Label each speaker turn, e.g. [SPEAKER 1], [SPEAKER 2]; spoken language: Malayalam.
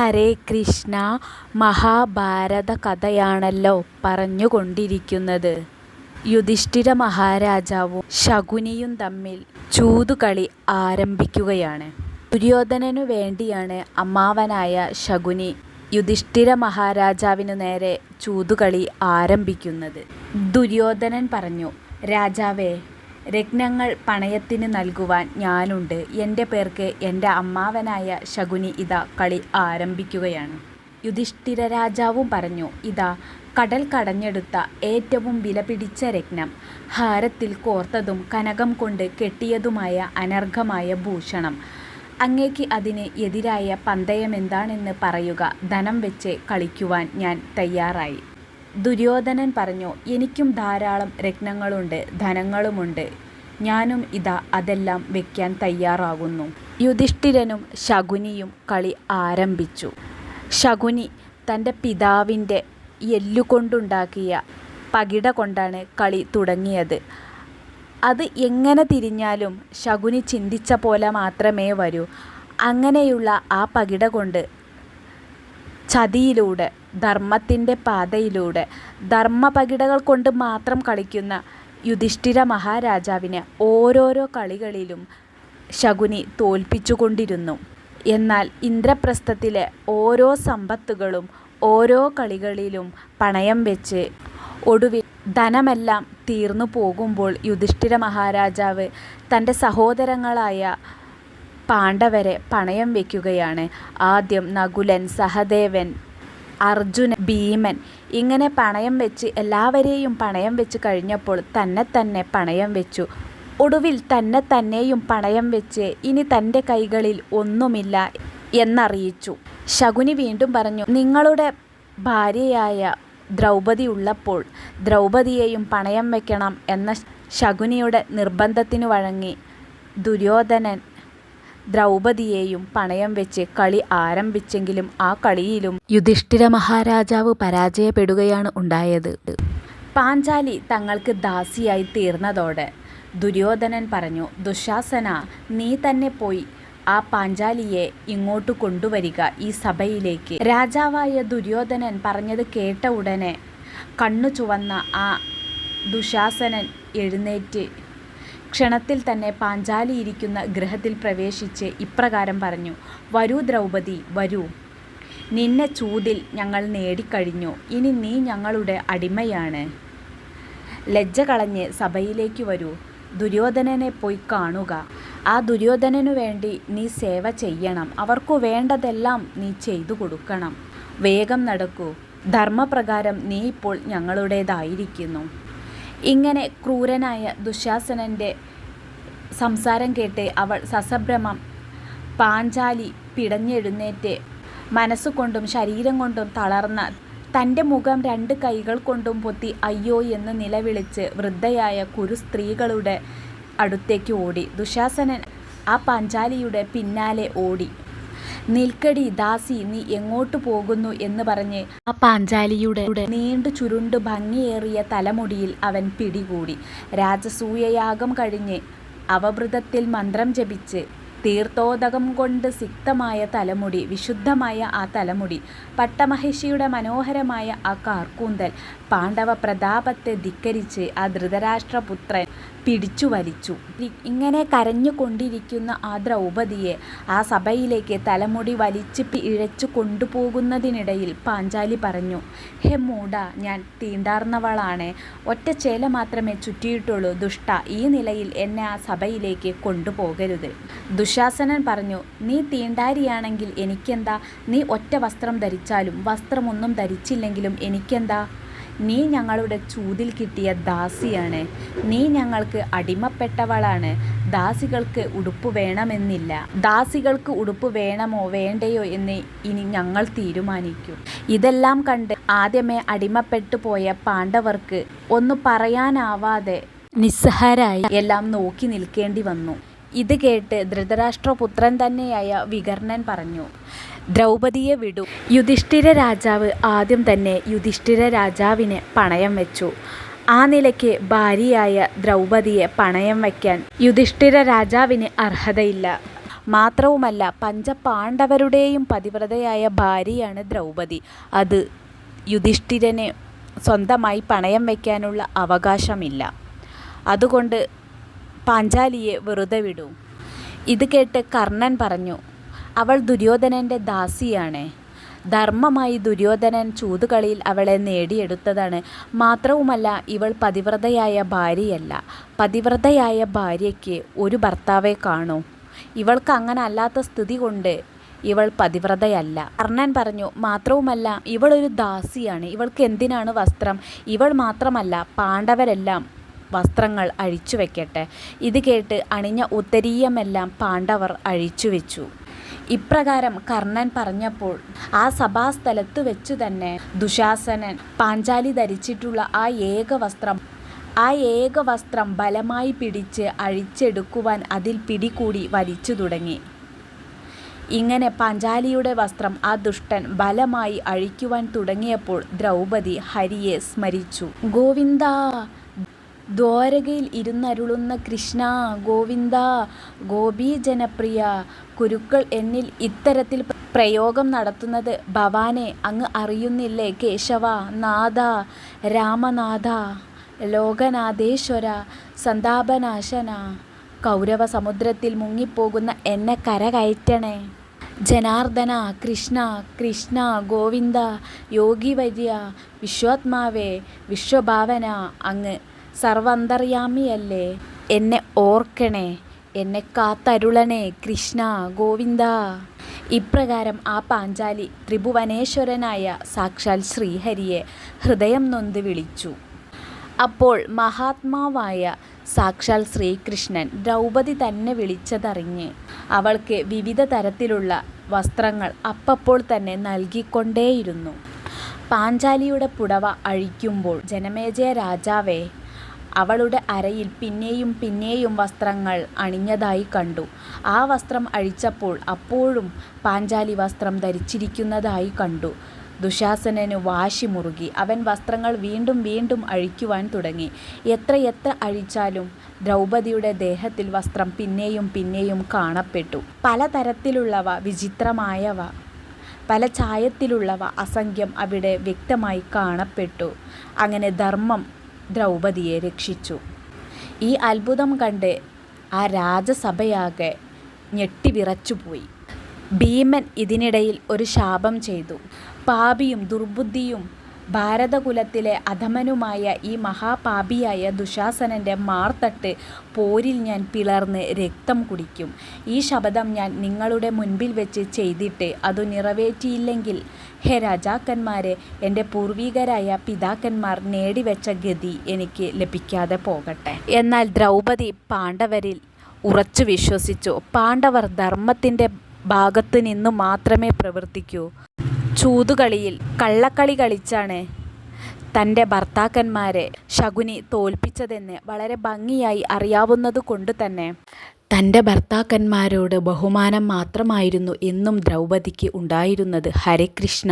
[SPEAKER 1] ഹരേ കൃഷ്ണ മഹാഭാരത കഥയാണല്ലോ പറഞ്ഞുകൊണ്ടിരിക്കുന്നത്. യുധിഷ്ഠിര മഹാരാജാവും ശകുനിയും തമ്മിൽ ചൂതുകളി ആരംഭിക്കുകയാണ്. ദുര്യോധനനു വേണ്ടിയാണ് അമ്മാവനായ ശകുനി യുധിഷ്ഠിര മഹാരാജാവിനു നേരെ ചൂതുകളി ആരംഭിക്കുന്നത്. ദുര്യോധനൻ പറഞ്ഞു "രാജാവേ, രത്നങ്ങൾ പണയത്തിന് നൽകുവാൻ ഞാനുണ്ട്. എന്റെ പേർക്ക് എന്റെ അമ്മാവനായ ശകുനി ഇതാ കളി ആരംഭിക്കുകയാണ്. " യുധിഷ്ഠിര രാജാവും പറഞ്ഞു "ഇതാ കടൽ കടഞ്ഞെടുത്ത ഏറ്റവും വിലപിടിച്ച രത്നം. ഹാരത്തിൽ കോർത്തതും കനകം കൊണ്ട് കെട്ടിയതുമായ അനർഘമായ ഭൂഷണം. അങ്ങേക്ക് അതിന് എതിരായ പന്തയമെന്താണെന്ന് പറയുക. ധനം വെച്ച് കളിക്കുവാൻ ഞാൻ തയ്യാറായി. " ദുര്യോധനൻ പറഞ്ഞു "എനിക്കും ധാരാളം രത്നങ്ങളുണ്ട്, ധനങ്ങളുമുണ്ട്. ഞാനും ഇതാ അതെല്ലാം വെക്കാൻ തയ്യാറാകുന്നു. " യുധിഷ്ഠിരനും ശകുനിയും കളി ആരംഭിച്ചു. ശകുനി തന്റെ പിതാവിന്റെ എല്ലുകൊണ്ടുണ്ടാക്കിയ പകിട കൊണ്ടാണ് കളി തുടങ്ങിയത്. അത് എങ്ങനെ തിരിഞ്ഞാലും ശകുനി ചിന്തിച്ച പോലെ മാത്രമേ വരൂ. അങ്ങനെയുള്ള ആ പകിട കൊണ്ട് ചതിയിലൂടെ, ധർമ്മത്തിന്റെ പാതയിലൂടെ, ധർമ്മപകിടകൾ കൊണ്ട് മാത്രം കളിക്കുന്ന യുധിഷ്ഠിര മഹാരാജാവിനെ ഓരോരോ കളികളിലും ശകുനി തോൽപ്പിച്ചുകൊണ്ടിരുന്നു. എന്നാൽ ഇന്ദ്രപ്രസ്ഥത്തിലെ ഓരോ സമ്പത്തുകളും ഓരോ കളികളിലും പണയം വെച്ച് ഒടുവിൽ ധനമെല്ലാം തീർന്നു പോകുമ്പോൾ യുധിഷ്ഠിര മഹാരാജാവ് തന്റെ സഹോദരങ്ങളായ പാണ്ഡവരെ പണയം വയ്ക്കുകയാണ്. ആദ്യം നകുലൻ, സഹദേവൻ, അർജുനൻ, ഭീമൻ ഇങ്ങനെ പണയം വെച്ച് എല്ലാവരെയും പണയം വെച്ച് കഴിഞ്ഞപ്പോൾ തന്നെ തന്നെ പണയം വെച്ചു. ഒടുവിൽ തന്നെത്തന്നെയും പണയം വെച്ച് ഇനി തന്റെ കൈകളിൽ ഒന്നുമില്ല എന്നറിയിച്ചു. ശകുനി വീണ്ടും പറഞ്ഞു "നിങ്ങളുടെ ഭാര്യയായ ദ്രൗപദി ഉള്ളപ്പോൾ ദ്രൗപദിയെയും പണയം വെക്കണം" എന്ന ശകുനിയുടെ നിർബന്ധത്തിനു വഴങ്ങി ദുര്യോധനൻ ദ്രൗപദിയെയും പണയം വെച്ച് കളി ആരംഭിച്ചെങ്കിലും ആ കളിയിലും യുധിഷ്ഠിര മഹാരാജാവ് പരാജയപ്പെടുകയാണ് ഉണ്ടായത്. പാഞ്ചാലി തങ്ങൾക്ക് ദാസിയായി തീർന്നതോടെ ദുര്യോധനൻ പറഞ്ഞു ദുശാസന നീ തന്നെ പോയി ആ പാഞ്ചാലിയെ ഇങ്ങോട്ട് കൊണ്ടുവരിക ഈ സഭയിലേക്ക്. " രാജാവായ ദുര്യോധനൻ പറഞ്ഞത് കേട്ട ഉടനെ കണ്ണു ചുവന്ന ആ ദുശാസനൻ എഴുന്നേറ്റ് ക്ഷണത്തിൽ തന്നെ പാഞ്ചാലി ഇരിക്കുന്ന ഗൃഹത്തിൽ പ്രവേശിച്ച് ഇപ്രകാരം പറഞ്ഞു "വരൂ ദ്രൗപദി, വരൂ. നിന്നെ ചൂതിൽ ഞങ്ങൾ നേടിക്കഴിഞ്ഞു. ഇനി നീ ഞങ്ങളുടെ അടിമയാണ്. ലജ്ജ കളഞ്ഞ് സഭയിലേക്ക് വരൂ. ദുര്യോധനനെ പോയി കാണുക. ആ ദുര്യോധനനു വേണ്ടി നീ സേവ ചെയ്യണം. അവർക്കു വേണ്ടതെല്ലാം നീ ചെയ്തു കൊടുക്കണം. വേഗം നടക്കൂ. ധർമ്മപ്രകാരം നീ ഇപ്പോൾ ഞങ്ങളുടേതായിരിക്കുന്നു. " ഇങ്ങനെ ക്രൂരനായ ദുശാസനന്റെ സംസാരം കേട്ട് അവൾ സസഭ്രമം പാഞ്ചാലി പിടഞ്ഞെഴുന്നേറ്റ് മനസ്സുകൊണ്ടും ശരീരം കൊണ്ടും തളർന്ന തന്റെ മുഖം രണ്ട് കൈകൾ കൊണ്ടും പൊത്തി അയ്യോ എന്ന് നിലവിളിച്ച് വൃദ്ധയായ കുരു സ്ത്രീകളുടെ അടുത്തേക്ക് ഓടി. ദുശാസനൻ ആ പാഞ്ചാലിയുടെ പിന്നാലെ ഓടി. "നിൽക്കെടി ദാസി, നീ എങ്ങോട്ടു പോകുന്നു? " എന്ന് പറഞ്ഞ് ആ പാഞ്ചാലിയുടെ നീണ്ടു ചുരുണ്ട് ഭംഗിയേറിയ തലമുടിയിൽ അവൻ പിടികൂടി. രാജസൂയയാഗം കഴിഞ്ഞ് അവഭൃതത്തിൽ മന്ത്രം ജപിച്ച് തീർത്ഥോദകം കൊണ്ട് സിക്തമായ തലമുടി, വിശുദ്ധമായ ആ തലമുടി, പട്ടമഹിഷിയുടെ മനോഹരമായ ആ കാർക്കൂന്തൽ, പാണ്ഡവ പ്രതാപത്തെ ധിക്കരിച്ച് ആ ധൃതരാഷ്ട്രപുത്രൻ പിടിച്ചു വലിച്ചു. ഇങ്ങനെ കരഞ്ഞുകൊണ്ടിരിക്കുന്ന ആ ദ്രൗപതിയെ ആ സഭയിലേക്ക് തലമുടി വലിച്ച് ഇഴച്ചു കൊണ്ടുപോകുന്നതിനിടയിൽ പാഞ്ചാലി പറഞ്ഞു ഹെ മൂട ഞാൻ തീണ്ടാർന്നവളാണ്. ഒറ്റ ചേല മാത്രമേ ചുറ്റിയിട്ടുള്ളൂ. ദുഷ്ട ഈ നിലയിൽ എന്നെ ആ സഭയിലേക്ക് കൊണ്ടുപോകരുത്. " ദുശ്ശാസനൻ പറഞ്ഞു "നീ തീണ്ടാരിയാണെങ്കിൽ എനിക്കെന്താ? നീ ഒറ്റ വസ്ത്രം ധരിച്ചാലും വസ്ത്രമൊന്നും ധരിച്ചില്ലെങ്കിലും എനിക്കെന്താ? നീ ഞങ്ങളുടെ ചൂതിൽ കിട്ടിയ ദാസിയാണ്. നീ ഞങ്ങൾക്ക് അടിമപ്പെട്ടവളാണ്. ദാസികൾക്ക് ഉടുപ്പ് വേണമെന്നില്ല. ദാസികൾക്ക് ഉടുപ്പ് വേണമോ വേണ്ടയോ എന്ന് ഇനി ഞങ്ങൾ തീരുമാനിക്കും. " ഇതെല്ലാം കണ്ട് ആദ്യമേ അടിമപ്പെട്ടു പോയ പാണ്ഡവർക്ക് ഒന്നു പറയാനാവാതെ നിസ്സഹായരായി എല്ലാം നോക്കി നിൽക്കേണ്ടി വന്നു. ഇത് കേട്ട് ധൃതരാഷ്ട്രപുത്രൻ തന്നെയായ വികർണൻ പറഞ്ഞു "ദ്രൗപദിയെ വിടൂ. " യുധിഷ്ഠിര രാജാവ് ആദ്യം തന്നെ യുധിഷ്ഠിര രാജാവിനെ പണയം വെച്ചു. ആ നിലയ്ക്ക് ഭാര്യയായ ദ്രൗപദിയെ പണയം വയ്ക്കാൻ യുധിഷ്ഠിര രാജാവിന് അർഹതയില്ല. മാത്രവുമല്ല പഞ്ചപാണ്ഡവരുടെയും പതിവ്രതയായ ഭാര്യയാണ് ദ്രൗപദി. അത് യുധിഷ്ഠിരനെ സ്വന്തമായി പണയം വയ്ക്കാനുള്ള അവകാശമില്ല. അതുകൊണ്ട് പാഞ്ചാലിയെ വെറുതെ വിടൂ. ഇത് കേട്ട് കർണൻ പറഞ്ഞു "അവൾ ദുര്യോധനന്റെ ദാസിയാണ്. ധർമ്മമായി ദുര്യോധനൻ ചൂതുകളിയിൽ അവളെ നേടിയെടുത്തതാണ്. മാത്രവുമല്ല ഇവൾ പതിവ്രതയായ ഭാര്യയല്ല. പതിവ്രതയായ ഭാര്യയ്ക്ക് ഒരു ഭർത്താവെ കാണൂ. ഇവൾക്ക് അങ്ങനെ അല്ലാത്ത സ്ഥിതി കൊണ്ട് ഇവൾ പതിവ്രതയല്ല. " കർണൻ പറഞ്ഞു "മാത്രവുമല്ല ഇവളൊരു ദാസിയാണ്. ഇവൾക്ക് എന്തിനാണ് വസ്ത്രം? ഇവൾ മാത്രമല്ല പാണ്ഡവരെല്ലാം വസ്ത്രങ്ങൾ അഴിച്ചു വെക്കട്ടെ " ഇത് കേട്ട് അണിഞ്ഞ ഉത്തരീയമെല്ലാം പാണ്ഡവർ അഴിച്ചു വെച്ചു ഇപ്രകാരം കർണൻ പറഞ്ഞപ്പോൾ ആ സഭാസ്ഥലത്ത് വെച്ചു തന്നെ ദുശാസനൻ പാഞ്ചാലി ധരിച്ചിട്ടുള്ള ആ ഏക വസ്ത്രം ആ ഏക വസ്ത്രം ബലമായി പിടിച്ച് അഴിച്ചെടുക്കുവാൻ അതിൽ പിടികൂടി വലിച്ചു തുടങ്ങി. ഇങ്ങനെ പാഞ്ചാലിയുടെ വസ്ത്രം ആ ദുഷ്ടൻ ബലമായി അഴിക്കുവാൻ തുടങ്ങിയപ്പോൾ ദ്രൗപദി ഹരിയെ സ്മരിച്ചു. "ഗോവിന്ദാ, ദ്വാരകയിൽ ഇരുന്നരുളുന്ന കൃഷ്ണ ഗോവിന്ദ ഗോപീജനപ്രിയാ, കുരുക്കൾ എന്നിൽ ഇത്തരത്തിൽ പ്രയോഗം നടത്തുന്നത് ഭവാനെ അങ്ങ് അറിയുന്നില്ലേ കേശവ നാഥ രാമനാഥ ലോകനാഥേശ്വര സന്താപനാശന കൗരവ സമുദ്രത്തിൽ മുങ്ങിപ്പോകുന്ന എന്നെ കരകയറ്റണേ. ജനാർദ്ദന കൃഷ്ണ കൃഷ്ണ ഗോവിന്ദ യോഗിവര്യ വിശ്വാത്മാവേ, വിശ്വഭാവന അങ്ങ് സർവാന്തർയാമിയല്ലേ. എന്നെ ഓർക്കണേ. എന്നെ കാത്തരുളണേ കൃഷ്ണ ഗോവിന്ദ " ഇപ്രകാരം ആ പാഞ്ചാലി ത്രിഭുവനേശ്വരനായ സാക്ഷാൽ ശ്രീഹരിയെ ഹൃദയം നൊന്ത് വിളിച്ചു. അപ്പോൾ മഹാത്മാവായ സാക്ഷാൽ ശ്രീകൃഷ്ണൻ ദ്രൗപദി തന്നെ വിളിച്ചതറിഞ്ഞ് അവൾക്ക് വിവിധ തരത്തിലുള്ള വസ്ത്രങ്ങൾ അപ്പപ്പോൾ തന്നെ നൽകിക്കൊണ്ടേയിരുന്നു. പാഞ്ചാലിയുടെ പുടവ അഴിക്കുമ്പോൾ ജനമേജയ രാജാവേ, അവളുടെ അരയിൽ പിന്നെയും പിന്നെയും വസ്ത്രങ്ങൾ അണിഞ്ഞതായി കണ്ടു. ആ വസ്ത്രം അഴിച്ചപ്പോൾ അപ്പോഴും പാഞ്ചാലി വസ്ത്രം ധരിച്ചിരിക്കുന്നതായി കണ്ടു. ദുശാസനന് വാശി മുറുകി. അവൻ വസ്ത്രങ്ങൾ വീണ്ടും വീണ്ടും അഴിക്കുവാൻ തുടങ്ങി. എത്രയെത്ര അഴിച്ചാലും ദ്രൗപദിയുടെ ദേഹത്തിൽ വസ്ത്രം പിന്നെയും പിന്നെയും കാണപ്പെട്ടു. പലതരത്തിലുള്ളവ വിചിത്രമായവ, പല ചായത്തിലുള്ളവ അസംഖ്യം അവിടെ വ്യക്തമായി കാണപ്പെട്ടു. അങ്ങനെ ധർമ്മം ദ്രൗപദിയെ രക്ഷിച്ചു. ഈ അത്ഭുതം കണ്ട് ആ രാജസഭയാകെ ഞെട്ടിവിറച്ചുപോയി. ഭീമൻ ഇതിനിടയിൽ ഒരു ശാപം ചെയ്തു. പാപിയും ദുർബുദ്ധിയും ഭാരതകുലത്തിലെ അധമനുമായ ഈ മഹാപാപിയായ ദുശാസനന്റെ മാർത്തട്ട് പോരിൽ ഞാൻ പിളർന്ന് രക്തം കുടിക്കും. ഈ ശബദം ഞാൻ നിങ്ങളുടെ മുൻപിൽ വെച്ച് ചെയ്തിട്ട് അത് നിറവേറ്റിയില്ലെങ്കിൽ ഹേ രാജാക്കന്മാരെ എന്റെ പൂർവീകരായ പിതാക്കന്മാർ നേടിവെച്ച ഗതി എനിക്ക് ലഭിക്കാതെ പോകട്ടെ. എന്നാൽ ദ്രൗപദി പാണ്ഡവരിൽ ഉറച്ചു വിശ്വസിച്ചു. പാണ്ഡവർ ധർമ്മത്തിന്റെ ധർമ്മത്തിന്റെ ഭാഗത്തുനിന്നു മാത്രമേ പ്രവർത്തിക്കൂ. ചൂതുകളിയിൽ കള്ളക്കളി കളിച്ചാണ് തന്റെ ഭർത്താക്കന്മാരെ ശകുനി തോൽപ്പിച്ചതെന്ന് വളരെ ഭംഗിയായി അറിയാവുന്നതുകൊണ്ടുതന്നെ തന്റെ ഭർത്താക്കന്മാരോട് ബഹുമാനം മാത്രമായിരുന്നു എന്നും ദ്രൗപദിക്ക് ഉണ്ടായിരുന്നത്. ഹരേ കൃഷ്ണ